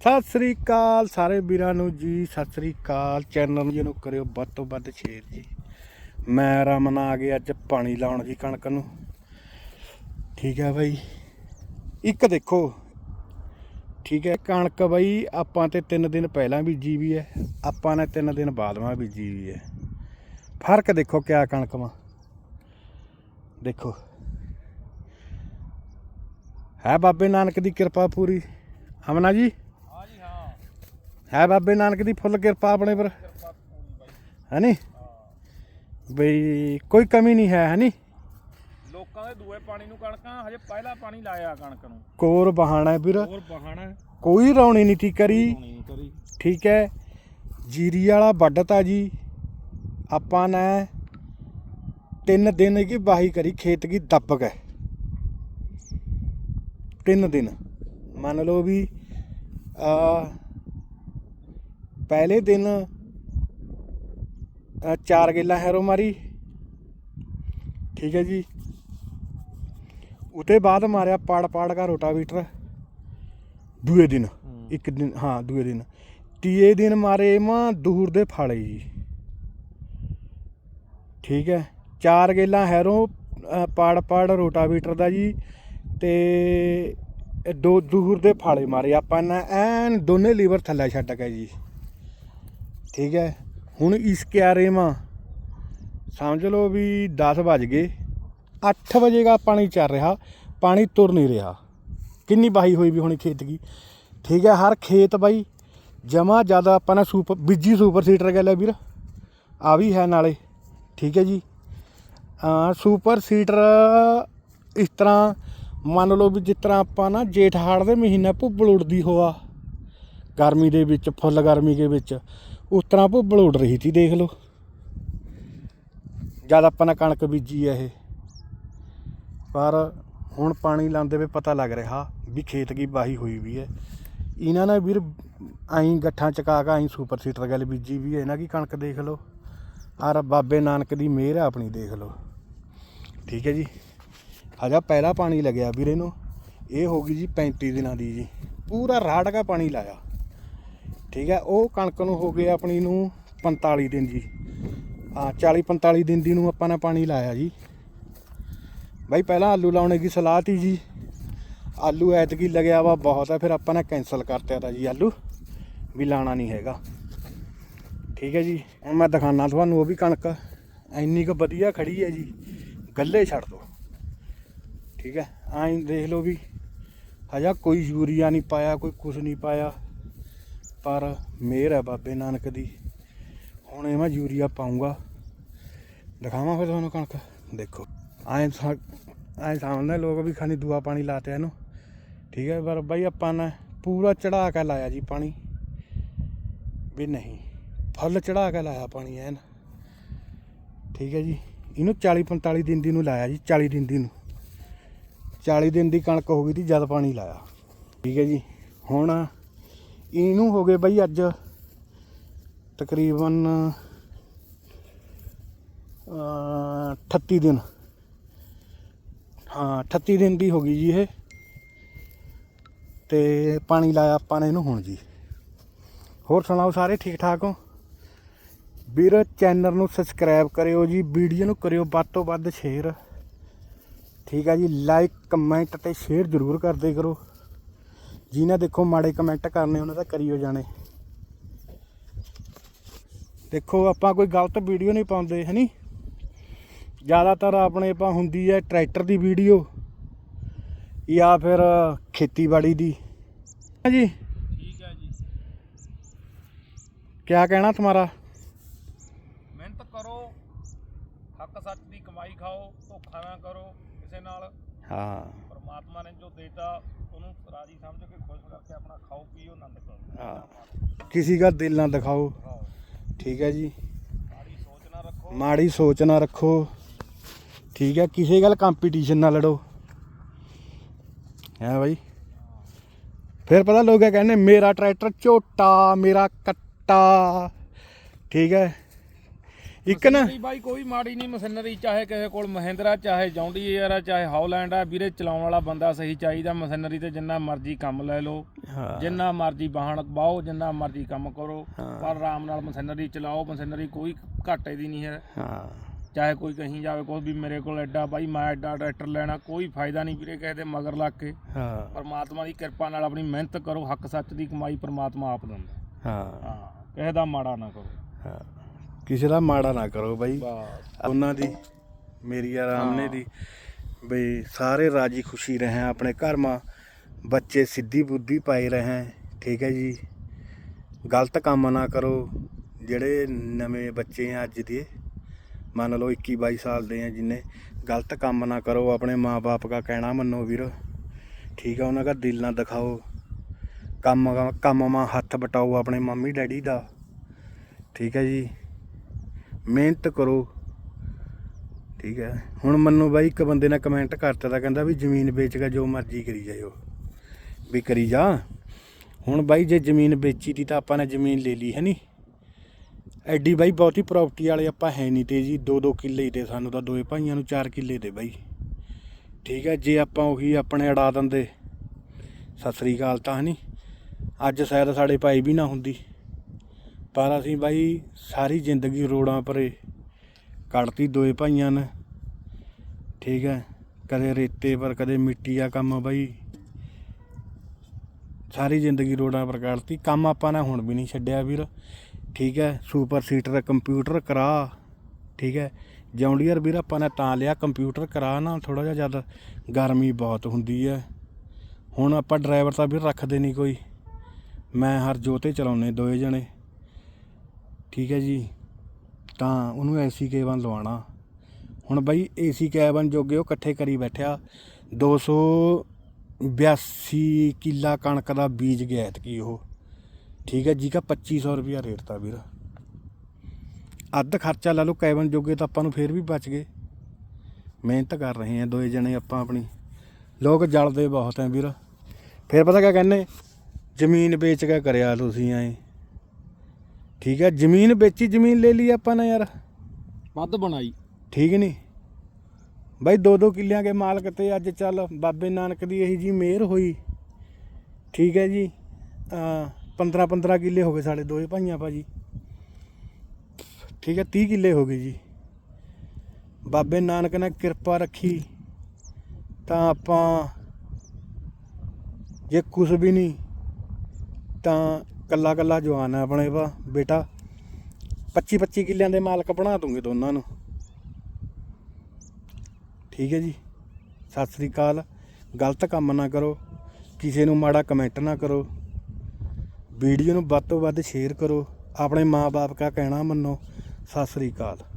ਸਤਿ ਸ੍ਰੀ ਅਕਾਲ ਸਾਰੇ ਵੀਰਾਂ ਨੂੰ ਜੀ, ਸਤਿ ਸ੍ਰੀ ਅਕਾਲ। ਚੈਨਲ ਨੂੰ ਕਰਿਓ ਵੱਧ ਤੋਂ ਵੱਧ ਸ਼ੇਅਰ ਜੀ। ਮੈਂ ਰਮਨ ਆ ਗਿਆ ਅੱਜ ਪਾਣੀ ਲਾਉਣ ਜੀ ਕਣਕ ਨੂੰ। ਠੀਕ ਹੈ ਬਾਈ। ਇੱਕ ਦੇਖੋ। ਠੀਕ ਹੈ, ਕਣਕ ਬਾਈ ਆਪਾਂ ਤੇ 3 ਦਿਨ ਪਹਿਲਾਂ ਬੀਜੀ ਵੀ ਹੈ। ਆਪਾਂ ਨੇ 3 ਦਿਨ ਬਾਅਦ ਮਾ ਬੀਜੀ ਵੀ ਹੈ। ਫ਼ਰਕ ਦੇਖੋ ਕਿਆ ਕਣਕ ਮਾ ਦੇਖੋ। ਹੈ ਬਾਬੇ ਨਾਨਕ ਦੀ ਕਿਰਪਾ ਪੂਰੀ। ਅਮਨਾ ਜੀ। ਹੈ ਬਾਬੇ ਨਾਨਕ ਦੀ ਫੁੱਲ ਕਿਰਪਾ ਆਪਣੇ ਪਰ। ਹੈਨੀ? ਬਈ ਕੋਈ ਕਮੀ ਨਹੀਂ ਹੈ ਹੈਨੀ? ਲੋਕਾਂ ਦੇ ਦੂਏ ਪਾਣੀ ਨੂੰ ਕਣਕਾਂ ਹਜੇ ਪਹਿਲਾ ਪਾਣੀ ਲਾਇਆ ਕਣਕ ਨੂੰ। ਕੋਰ ਬਹਾਣਾ ਵੀਰ। ਹੋਰ ਬਹਾਣਾ ਕੋਈ ਰੌਣੀ ਨਹੀਂ ਤੀ ਕਰੀ। ਠੀਕ ਹੈ। ਜੀਰੀ ਵਾਲਾ ਵੱਢਤਾ ਜੀ। ਆਪਾਂ ਨੇ ਤਿੰਨ ਦਿਨ ਕੀ ਵਾਹੀ ਕਰੀ ਖੇਤ ਕੀ ਦੱਬ ਗਏ। ਤਿੰਨ ਦਿਨ। ਮੰਨ ਲਓ ਵੀ ਆ ਪਹਿਲੇ ਦਿਨ ਚਾਰ ਗਿੱਲਾ ਹੈਰੋ ਮਾਰੀ। ਠੀਕ ਹੈ ਜੀ। ਉਤੇ ਬਾਅਦ ਮਾਰਿਆ ਪਾੜ ਪਾੜ ਦਾ ਰੋਟਾਵੀਟਰ। ਦੂਏ ਦਿਨ ਇੱਕ ਦਿਨ ਹਾਂ ਦੂਏ ਦਿਨ। ਤੀਏ ਦਿਨ ਮਾਰੇ ਮਾਂ ਦੂਰ ਦੇ ਫਾਲੇ ਜੀ। ਠੀਕ ਹੈ। ਚਾਰ ਗੇਲਾਂ ਹੈਰੋਂ ਪਾੜ ਪਾੜ ਰੋਟਾਵੀਟਰ ਦਾ ਜੀ ਤੇ ਦੋ ਦੂਰ ਦੇ ਫਾਲੇ ਮਾਰੇ। ਆਪਾਂ ਨੇ ਐਨ ਦੋਨੇ ਲੀਵਰ ਥੱਲੇ ਛੱਡ ਕੇ ਜੀ। ਠੀਕ ਹੈ। ਹੁਣ ਇਸ ਕਿਆਰੇ ਮਾਂ ਸਮਝ ਲਓ ਵੀ 10 ਵੱਜ ਗਏ। 8 ਵਜੇ ਦਾ ਪਾਣੀ ਚੱਲ ਰਿਹਾ, ਪਾਣੀ ਤੁਰ ਨਹੀਂ ਰਿਹਾ। ਕਿੰਨੀ ਵਾਹੀ ਹੋਈ ਵੀ ਹੋਣੀ ਖੇਤ ਕੀ ਠੀਕ ਹੈ, ਹਰ ਖੇਤ ਬਾਈ ਜਮਾ ਜ਼ਿਆਦਾ ਆਪਾਂ ਨੇ ਸੁਪਰ ਬੀਜੀ ਸੁਪਰ ਸੀਟਰ ਗੱਲ ਹੈ ਵੀਰ। ਆ ਵੀ ਹੈ ਨਾਲੇ। ਠੀਕ ਹੈ ਜੀ। ਆ ਸੁਪਰ ਸੀਟਰ ਇਸ ਤਰ੍ਹਾਂ ਮੰਨ ਲਓ ਵੀ ਜਿਸ ਤਰ੍ਹਾਂ ਆਪਾਂ ਨਾ ਜੇਠ ਹਾੜ ਦੇ ਮਹੀਨਾ ਭੁੱਬਲ ਉੜਦੀ ਹੋਆ। ਗਰਮੀ ਦੇ ਵਿੱਚ, ਫੁੱਲ ਗਰਮੀ ਦੇ ਵਿੱਚ। ਉਸ ਤਰ੍ਹਾਂ ਭੁੱਬਲ ਉੜ ਰਹੀ ਸੀ, ਦੇਖ ਲਓ। ਜਦ ਆਪਾਂ ਨੇ ਕਣਕ ਬੀਜੀ ਹੈ ਇਹ। ਪਰ ਹੁਣ ਪਾਣੀ ਲਾਉਂਦੇ ਵੇ ਪਤਾ ਲੱਗ ਰਿਹਾ ਵੀ ਖੇਤ ਕੀ ਵਾਹੀ ਹੋਈ ਵੀ ਹੈ। ਇਹਨਾਂ ਨੇ ਵੀਰ ਆਈ ਗੱਠਾਂ ਚਕਾ ਕੇ ਆਈ ਸੁਪਰ ਸੀਟਰ ਗੱਲ ਬੀਜੀ ਵੀ ਹੈ। ਇਹਨਾਂ ਕੀ ਕਣਕ ਦੇਖ ਲਓ। ਆਰ ਬਾਬੇ ਨਾਨਕ ਦੀ ਮਿਹਰ ਹੈ ਆਪਣੀ, ਦੇਖ ਲਓ। ਠੀਕ ਹੈ ਜੀ। ਹਜਾ ਪਹਿਲਾ ਪਾਣੀ ਲੱਗਿਆ ਵੀਰੇ ਨੂੰ। ਇਹ ਹੋ ਗਈ ਜੀ 35 ਦਿਨਾਂ ਦੀ ਜੀ। ਪੂਰਾ ਰਾੜ ਕਾ ਪਾਣੀ ਲਾਇਆ। ਠੀਕ ਹੈ, ਉਹ ਕਣਕ ਨੂੰ ਹੋ ਗਿਆ ਆਪਣੀ ਨੂੰ 45 ਦਿਨ ਜੀ। ਆ 40 45 ਦਿਨ ਦੀ ਨੂੰ ਆਪਾਂ ਨੇ ਪਾਣੀ ਲਾਇਆ ਜੀ। ਬਾਈ, ਪਹਿਲਾਂ ਆਲੂ ਲਾਉਣੇ ਦੀ ਸਲਾਹ ਤੀ ਜੀ। ਆਲੂ ਐਤਕੀ ਲੱਗਿਆ ਵਾ ਬਹੁਤ ਹੈ ਫਿਰ ਆਪਾਂ ਨੇ ਕੈਨਸਲ ਕਰਤਿਆ ਤਾ ਜੀ ਆਲੂ, ਵੀ ਲਾਣਾ ਨਹੀਂ ਹੈਗਾ। ਠੀਕ ਹੈ ਜੀ, ਹੁਣ ਮੈਂ ਦਿਖਾਣਾ ਤੁਹਾਨੂੰ ਉਹ ਵੀ ਕਣਕ। ਇੰਨੀ ਕੁ ਵਧੀਆ ਖੜੀ ਹੈ ਜੀ, ਗੱਲੇ ਛੱਡ ਦੋ। ਠੀਕ ਹੈ, ਐਂ ਦੇਖ ਲਓ ਵੀ, ਹਜਾ ਕੋਈ ਯੂਰੀਆ ਨਹੀਂ ਪਾਇਆ, ਕੋਈ ਕੁਝ ਨਹੀਂ ਪਾਇਆ। ਪਰ ਮਿਹਰ ਹੈ ਬਾਬੇ ਨਾਨਕ ਦੀ। ਹੁਣ ਇਹ ਮੈਂ ਯੂਰੀਆ ਪਾਉਂਗਾ ਦਿਖਾਵਾਂ ਫਿਰ ਤੁਹਾਨੂੰ ਕਣਕ? ਦੇਖੋ। ਐਂ ਸਾ- ਐਂ ਸਾਹਮਣੇ ਲੋਕ ਵੀ ਖਾਣੀ ਦੂਆ ਪਾਣੀ ਲਾਤੇ ਇਹਨੂੰ। ਠੀਕ ਹੈ, ਪਰ ਬਾਈ ਆਪਾਂ ਨੇ ਪੂਰਾ ਚੜਾ ਕੇ ਲਾਇਆ ਜੀ ਪਾਣੀ। ਵੀ ਨਹੀਂ, ਫੁੱਲ ਚੜਾ ਕੇ ਲਾਇਆ ਪਾਣੀ ਐਨ। ਠੀਕ ਹੈ ਜੀ। ਇਹਨੂੰ 40 45 ਦਿਨ ਦੀ ਨੂੰ ਲਾਇਆ ਜੀ 40 ਦਿਨ ਦੀ ਨੂੰ। 40 ਦਿਨ ਦੀ ਕਣਕ ਹੋ ਗਈ ਤੀ, ਜਦ ਪਾਣੀ ਲਾਇਆ। ਠੀਕ ਹੈ ਜੀ। ਹੁਣ ਇਹਨੂੰ ਹੋ ਗਏ ਬਈ ਅੱਜ ਤਕਰੀਬਨ ਅਹ, 38 ਦਿਨ। ਹਾਂ 38 ਦਿਨ ਦੀ ਹੋ ਗਈ ਜੀ ਇਹ। ਤੇ ਪਾਣੀ ਲਾਇਆ ਆਪਾਂ ਨੇ ਇਹਨੂੰ ਹੁਣ ਜੀ। ਹੋਰ ਸੁਣਾਓ ਸਾਰੇ ਠੀਕ ਠਾਕ ਹੋ? ਵੀਰ ਚੈਨਲ ਨੂੰ ਸਬਸਕ੍ਰਾਈਬ ਕਰਿਓ ਜੀ ਵੀਡੀਓ ਨੂੰ ਕਰਿਓ ਵੱਧ ਤੋਂ ਵੱਧ ਸ਼ੇਅਰ। ਠੀਕ ਆ ਜੀ ਲਾਈਕ ਕਮੈਂਟ ਤੇ ਸ਼ੇਅਰ ਜ਼ਰੂਰ ਕਰਦੇ ਕਰੋ। ਜਿਨ੍ਹਾਂ ਦੇਖੋ ਮਾੜੇ ਕਮੈਂਟ ਕਰਨੇ ਉਹਨਾਂ ਦਾ ਕਰਿਓ ਜਾਣੇ। ਦੇਖੋ ਆਪਾਂ ਕੋਈ ਗਲਤ ਵੀਡੀਓ ਨਹੀਂ ਪਾਉਂਦੇ ਹਨੀ? ਜ਼ਿਆਦਾਤਰ ਆਪਣੇ ਪਾ ਹੁੰਦੀ ਹੈ ਟਰੈਕਟਰ ਦੀ ਵੀਡੀਓ ਜਾਂ ਫਿਰ ਖੇਤੀਬਾੜੀ ਦੀ। ਹਾਂਜੀ? ਠੀਕ ਹੈ ਜੀ। ਕੀ ਕਹਿਣਾ ਤੁਹਾਡਾ ਮਿਹਨਤ ਕਰੋ ਹੱਕ ਸੱਚ ਦੀ ਕਮਾਈ ਖਾਓ ਧੋਖਾ ਨਾ ਕਰੋ ਕਿਸੇ ਨਾਲ। ਹਾਂ। ਪਰਮਾਤਮਾ ਨੇ ਜੋ ਦੇਤਾ ਉਹਨੂੰ ਰਾਜੀ ਸਮਝ ਕੇ ਖੁਸ਼ ਕਰਕੇ ਆਪਣਾ ਖਾਓ ਪੀਓ ਆਨੰਦ ਕਰੋ। ਹਾਂ। ਕਿਸੇ ਦਾ ਦਿਲ ਨਾ ਦਿਖਾਓ। ਖਾਓ ਠੀਕ ਹੈ ਜੀ। ਮਾੜੀ ਸੋਚ ਨਾ ਰੱਖੋ। ਮਾੜੀ ਸੋਚ ਨਾ ਰੱਖੋ। ਠੀਕ ਹੈ ਕਿਸੇ ਗੱਲ ਕੰਪੀਟੀਸ਼ਨ ਨਾ ਲੜੋ। ਹੈ ਬਾਈ? ਫਿਰ ਪਤਾ ਲੋਕ ਕਹਿੰਦੇ ਮੇਰਾ ਟਰੈਕਟਰ ਝੋਟਾ ਮੇਰਾ ਕੱਟਾ। ਠੀਕ ਹੈ। ਇੱਕ ਨਾ ਮਸ਼ੀਨਰੀ ਬਾਈ ਕੋਈ ਮਾੜੀ ਨਹੀਂ ਮਸ਼ੀਨਰੀ ਚਾਹੇ ਕਿਸੇ ਕੋਲ ਮਹਿੰਦਰਾ ਚਾਹੇ ਜੌਂਡੀਏਅਰ ਆ ਚਾਹੇ ਹਾਲੈਂਡ ਆ ਵੀਰੇ ਚਲਾਉਣ ਵਾਲਾ ਬੰਦਾ ਸਹੀ ਚਾਹੀਦਾ ਮਸ਼ੀਨਰੀ ਤੇ ਜਿੰਨਾ ਮਰਜ਼ੀ ਕੰਮ ਲੈ ਲਓ ਹਾਂ। ਜਿੰਨਾ ਮਰਜ਼ੀ ਵਾਹਣ ਬਾਹੋ ਜਿੰਨਾ ਮਰਜ਼ੀ ਕੰਮ ਕਰੋ ਹਾਂ। ਪਰ ਆਰਾਮ ਨਾਲ ਮਸ਼ੀਨਰੀ ਚਲਾਓ ਮਸ਼ੀਨਰੀ ਕੋਈ ਘਾਟੇ ਦੀ ਨਹੀਂ ਹੈ। ਹਾਂ। ਚਾਹੇ ਕੋਈ ਕਹੀਂ ਜਾਵੇ ਕੋਈ ਵੀ ਮੇਰੇ ਕੋਲ ਐਡਾ ਬਾਈ ਮੈਂ ਐਡਾ ਟਰੈਕਟਰ ਲੈਣਾ ਕੋਈ ਫਾਇਦਾ ਨਹੀਂ ਵੀਰੇ ਕਿਸੇ ਦੇ ਮਗਰ ਲੱਗ ਕੇ। ਹਾਂ। ਪਰਮਾਤਮਾ ਦੀ ਕਿਰਪਾ ਨਾਲ ਆਪਣੀ ਮਿਹਨਤ ਕਰੋ ਹੱਕ ਸੱਚ ਦੀ ਕਮਾਈ ਪਰਮਾਤਮਾ ਆਪ ਦਿੰਦਾ। ਹਾਂ। ਹਾਂ ਕਿਸੇ ਦਾ ਮਾੜਾ ਨਾ ਕਰੋ। ਹਾਂ। ਕਿਸੇ ਦਾ ਮਾੜਾ ਨਾ ਕਰੋ ਬਾਈ। ਉਹਨਾਂ ਦੀ ਮੇਰੀ ਆਰਾਮਨੇ ਦੀ। ਬਈ ਸਾਰੇ ਰਾਜੀ ਖੁਸ਼ੀ ਰਹੇ ਆਪਣੇ ਘਰ ਮਾ ਬੱਚੇ ਸਿੱਧੀ ਬੁੱਧੀ ਪਾਏ ਰਹੇ ਠੀਕ ਹੈ ਜੀ। ਗਲਤ ਕੰਮ ਨਾ ਕਰੋ ਜਿਹੜੇ ਨਵੇਂ ਬੱਚੇ ਆ ਅੱਜ ਦੇ। ਮੰਨ ਲਓ 21 22 ਸਾਲ ਦੇ ਆ ਜਿੰਨੇ। ਗਲਤ ਕੰਮ ਨਾ ਕਰੋ ਆਪਣੇ ਮਾਪੇ ਦਾ ਕਹਿਣਾ ਮੰਨੋ ਵੀਰ। ਠੀਕ ਆ ਉਹਨਾਂ ਦਾ ਦਿਲ ਨਾ ਦਿਖਾਓ। ਕੰਮ ਕੰਮ ਮਾ ਹੱਥ ਬਟਾਓ ਆਪਣੇ ਮੰਮੀ ਡੈਡੀ ਦਾ। ਠੀਕ ਹੈ ਜੀ। ਮਿਹਨਤ ਕਰੋ। ਠੀਕ ਹੈ। ਹੁਣ ਮੈਨੂੰ ਬਾਈ, ਇੱਕ ਬੰਦੇ ਨੇ ਕਮੈਂਟ ਕਰਤਾ ਤਾਂ ਕਹਿੰਦਾ ਵੀ ਜ਼ਮੀਨ ਵੇਚ ਕੇ ਜੋ ਮਰਜ਼ੀ ਕਰੀ ਜਾਇਓ। ਵੀ ਕਰੀ ਜਾ। ਹੁਣ ਬਾਈ ਜੇ ਜ਼ਮੀਨ ਵੇਚੀ ਤੀ ਤਾਂ ਆਪਾਂ ਨੇ ਜ਼ਮੀਨ ਲੈ ਲਈ, ਹੈ ਨਹੀਂ ਐਡੀ ਬਾਈ ਬਹੁਤੀ ਪ੍ਰਾਪਰਟੀ ਵਾਲੇ ਆਪਾਂ ਹੈ ਨਹੀਂ ਤੇ ਜੀ ਦੋ ਦੋ ਕਿੱਲੇ ਹੀ ਤੇ ਸਾਨੂੰ ਤਾਂ ਦੋਏ ਭਾਈਆਂ ਨੂੰ ਚਾਰ ਕਿੱਲੇ ਦੇ ਬਾਈ। ਠੀਕ ਹੈ, ਜੇ ਆਪਾਂ ਉਹੀ ਆਪਣੇ ਅੜਾ ਦਿੰਦੇ। ਸਤਿ ਸ੍ਰੀ ਅਕਾਲ ਤਾਂ, ਹੈ ਨਹੀਂ ਅੱਜ ਸ਼ਾਇਦ ਸਾਡੇ ਭਾਈ ਵੀ ਨਾ ਹੁੰਦੀ। ਪਰ ਅਸੀਂ ਬਾਈ ਸਾਰੀ ਜ਼ਿੰਦਗੀ ਰੋੜਾਂ ਪਰੇ ਕੱਢਤੀ ਦੋਏ ਭਾਈਆਂ ਨੇ, ਠੀਕ ਹੈ, ਕਦੇ ਰੇਤੇ ਪਰ, ਕਦੇ ਮਿੱਟੀ ਆ ਕੰਮ ਬਾਈ। ਸਾਰੀ ਜ਼ਿੰਦਗੀ ਰੋੜਾਂ ਪਰ ਕੱਢਤੀ ਕੰਮ ਆਪਾਂ ਨੇ ਹੁਣ ਵੀ ਨਹੀਂ ਛੱਡਿਆ ਵੀਰ, ਠੀਕ ਹੈ ਸੁਪਰ ਸੀਟਰ ਕੰਪਿਊਟਰ ਕਰਾ, ਠੀਕ ਹੈ। ਜੌਂਡੀਅਰ ਵੀਰ, ਆਪਾਂ ਨੇ ਤਾਂ ਲਿਆ ਕੰਪਿਊਟਰ ਕਰਾ ਨਾ ਥੋੜਾ ਜਿਹਾ ਜ਼ਿਆਦਾ ਗਰਮੀ ਬਹੁਤ ਹੁੰਦੀ ਹੈ। ਹੁਣ ਆਪਾਂ ਡਰਾਈਵਰ ਤਾਂ ਵੀਰ ਰੱਖਦੇ ਨਹੀਂ ਕੋਈ। ਮੈਂ ਹਰ ਜੋਤੇ ਚਲਾਉਨੇ ਦੋਏ ਜਣੇ। ਠੀਕ ਹੈ ਜੀ। ਤਾਂ ਉਹਨੂੰ ਏਸੀ ਕੇਬਨ ਲਵਾਉਣਾ। ਹੁਣ ਬਾਈ ਏਸੀ ਕੈਬਨ ਜੋਗੇ ਉਹ ਇਕੱਠੇ ਕਰੀ ਬੈਠਿਆ। 282 ਕਿੱਲਾ ਕਣਕ ਦਾ ਬੀਜ ਗਿਆ ਐਤਕੀ ਉਹ। ਠੀਕ ਹੈ ਜੀ ਕਾ 2500 ਰੁਪਿਆ ਰੇਟ ਤਾਂ ਵੀਰ। ਅੱਧ ਖਰਚਾ ਲਾ ਲਓ ਕੈਬਨ ਜੋਗੇ ਤਾਂ ਆਪਾਂ ਨੂੰ ਫੇਰ ਵੀ ਬਚ ਗਏ। ਮਿਹਨਤ ਕਰ ਰਹੇ ਆ ਦੋਏ ਜਣੇ ਆਪਾਂ ਆਪਣੀ। ਲੋਕ ਜਲਦੇ ਬਹੁਤ ਐ ਵੀਰ। ਫਿਰ ਪਤਾ ਕਿਆ ਕਹਿੰਨੇ ਜ਼ਮੀਨ ਵੇਚ ਕੇ ਕਰਿਆ ਤੁਸੀਂ ਐ। ਠੀਕ ਹੈ ਜ਼ਮੀਨ ਵੇਚੀ ਜ਼ਮੀਨ ਲੈ ਲਈ ਆਪਾਂ ਨੇ ਯਾਰ। ਵੱਧ ਬਣਾਈ। ਠੀਕ ਨਹੀਂ ਬਾਈ ਦੋ ਦੋ ਕਿੱਲਿਆਂ ਕੇ ਮਾਲਕ ਤੇ ਅੱਜ ਚੱਲ ਬਾਬੇ ਨਾਨਕ ਦੀ ਇਹੀ ਜੀ ਮਿਹਰ ਹੋਈ। ਠੀਕ ਹੈ ਜੀ ਆ 15 15 ਕਿੱਲੇ ਹੋ ਗਏ ਸਾਡੇ ਦੋਏ ਭਾਈਆਂ ਭਾਜੀ। ਠੀਕ ਹੈ 30 ਕਿੱਲੇ ਹੋ ਗਏ ਜੀ। ਬਾਬੇ ਨਾਨਕ ਨੇ ਕਿਰਪਾ ਰੱਖੀ ਤਾਂ ਆਪਾਂ ਜੇ ਕੁਝ ਵੀ ਨਹੀਂ ਤਾਂ ਕੱਲਾ ਕੱਲਾ ਜਵਾਨ ਹੈ ਆਪਣੇ ਵਾ ਬੇਟਾ। 25 25 ਕਿੱਲਿਆਂ ਦੇ ਮਾਲਕ ਬਣਾ ਦੂੰਗੇ ਦੋਨਾਂ ਨੂੰ। ਠੀਕ ਹੈ ਜੀ। ਸਤਿ ਸ੍ਰੀ ਅਕਾਲ। ਗਲਤ ਕੰਮ ਨਾ ਕਰੋ। ਕਿਸੇ ਨੂੰ ਮਾੜਾ ਕਮੈਂਟ ਨਾ ਕਰੋ। ਵੀਡੀਓ ਨੂੰ ਵੱਧ ਤੋਂ ਵੱਧ ਸ਼ੇਅਰ ਕਰੋ। ਆਪਣੇ ਮਾਪੇ ਦਾ ਕਹਿਣਾ ਮੰਨੋ। ਸਤਿ ਸ੍ਰੀ ਅਕਾਲ।